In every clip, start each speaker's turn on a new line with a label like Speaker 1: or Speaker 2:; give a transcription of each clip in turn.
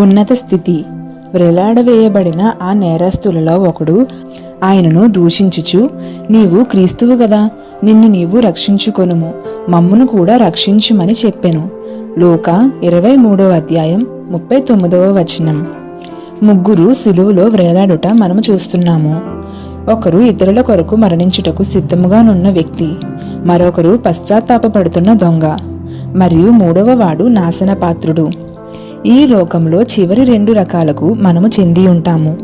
Speaker 1: ఉన్నత స్థితి. వ్రేలాడవేయబడిన ఆ నేరస్తులలో ఒకడు ఆయనను దూషించుచు నీవు క్రీస్తువు గదా నిన్ను నీవు రక్షించుకొనుము మమ్మును కూడా రక్షించుమని చెప్పెను. లోక ఇరవై మూడవ అధ్యాయం ముప్పై తొమ్మిదవ వచనం. ముగ్గురు సిలువులో వ్రేలాడుట మనము చూస్తున్నాము. ఒకరు ఇతరుల కొరకు మరణించుటకు సిద్ధముగానున్న వ్యక్తి మరొకరు పశ్చాత్తాపపడుతున్న దొంగ మరియు మూడవ వాడు నాశన పాత్రుడు ఈ లోకంలో చివరి రెండు రకాలకు మనము చెంది ఉంటాము.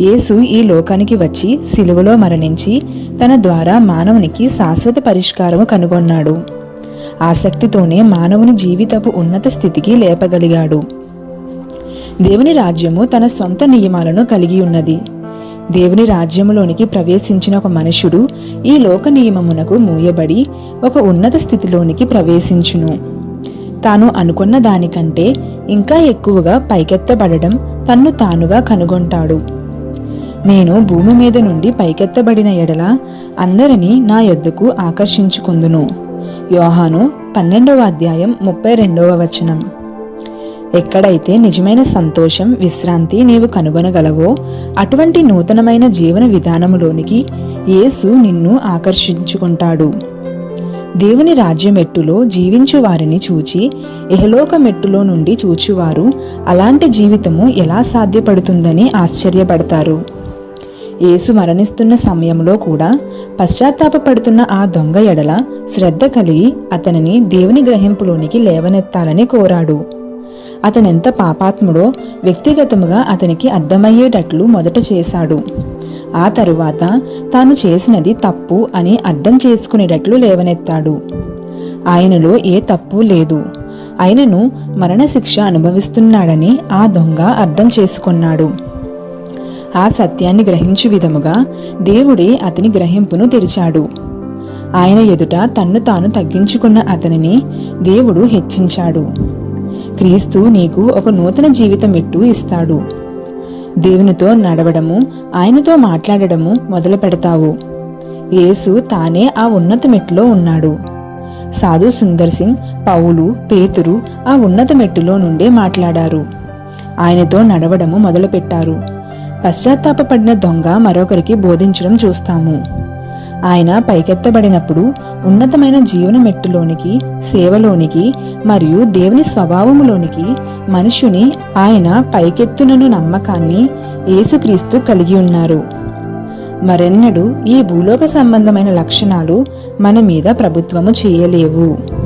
Speaker 1: యేసు ఈ లోకానికి వచ్చి సిలువలో మరణించి తన ద్వారా మానవునికి శాశ్వత పరిష్కారము కనుగొన్నాడు. ఆసక్తితోనే మానవుని జీవితపు ఉన్నత స్థితికి లేపగలిగాడు. దేవుని రాజ్యము తన సొంత నియమాలను కలిగి ఉన్నది. దేవుని రాజ్యములోనికి ప్రవేశించిన ఒక మనుషుడు ఈ లోక నియమమునకు మూయబడి ఒక ఉన్నత స్థితిలోనికి ప్రవేశించును. తాను అనుకున్న దానికంటే ఇంకా ఎక్కువగా పైకెత్తబడడం తన్ను తానుగా కనుగొంటాడు. నేను భూమి మీద నుండి పైకెత్తబడిన ఎడల అందరినీ నా యొద్దకు ఆకర్షించుకుందును. యోహాను పన్నెండవ అధ్యాయం ముప్పై రెండవ వచనం. ఎక్కడైతే నిజమైన సంతోషం విశ్రాంతి నీవు కనుగొనగలవో అటువంటి నూతనమైన జీవన విధానములోనికి యేసు నిన్ను ఆకర్షించుకుంటాడు. దేవుని రాజ్యమెట్టులో జీవించువారిని జీవించు వారిని చూచి ఇహలోక మెట్టులో నుండి చూచువారు అలాంటి జీవితము ఎలా సాధ్యపడుతుందని ఆశ్చర్యపడతారు. యేసు మరణిస్తున్న సమయంలో కూడా పశ్చాత్తాపపడుతున్న ఆ దొంగ ఎడల శ్రద్ధ కలిగి అతనిని దేవుని గ్రహింపులోనికి లేవనెత్తాలని కోరాడు. అతనెంత పాపాత్ముడో వ్యక్తిగతముగా అతనికి అర్థమయ్యేటట్లు మొదట చేశాడు. ఆ తరువాత తాను చేసినది తప్పు అని అర్థం చేసుకునేటట్లు లేవనెత్తాడు. ఆయనలో ఏ తప్పు లేదు. ఆయనను మరణశిక్ష అనుభవిస్తున్నాడని ఆ దొంగ అర్థం చేసుకున్నాడు. ఆ సత్యాన్ని గ్రహించు విధముగా దేవుడే అతని గ్రహింపును తెరిచాడు. ఆయన ఎదుట తన్ను తాను తగ్గించుకున్న అతనిని దేవుడు హెచ్చించాడు. క్రీస్తు నీకు ఒక నూతన జీవితం ఇట్టు ఇస్తాడు. దేవునితో నడవడము ఆయనతో మాట్లాడడము మొదలు పెడతావు. యేసు తానే ఆ ఉన్నత మెట్టులో ఉన్నాడు. సాధు సుందర్ సింగ్ పౌలు పేతురు ఆ ఉన్నత మెట్టులో నుండే మాట్లాడారు. ఆయనతో నడవడము మొదలుపెట్టారు. పశ్చాత్తాపపడిన దొంగ మరొకరికి బోధించడం చూస్తాము. ఆయన పైకెత్తబడినప్పుడు ఉన్నతమైన జీవన మెట్టులోనికి సేవలోనికి మరియు దేవుని స్వభావములోనికి మనుషుని ఆయన పైకెత్తునను నమ్మకాన్ని యేసుక్రీస్తు కలిగి ఉన్నారు. మరెన్నడూ ఈ భూలోక సంబంధమైన లక్షణాలు మన మీద ప్రభుత్వము చేయలేవు.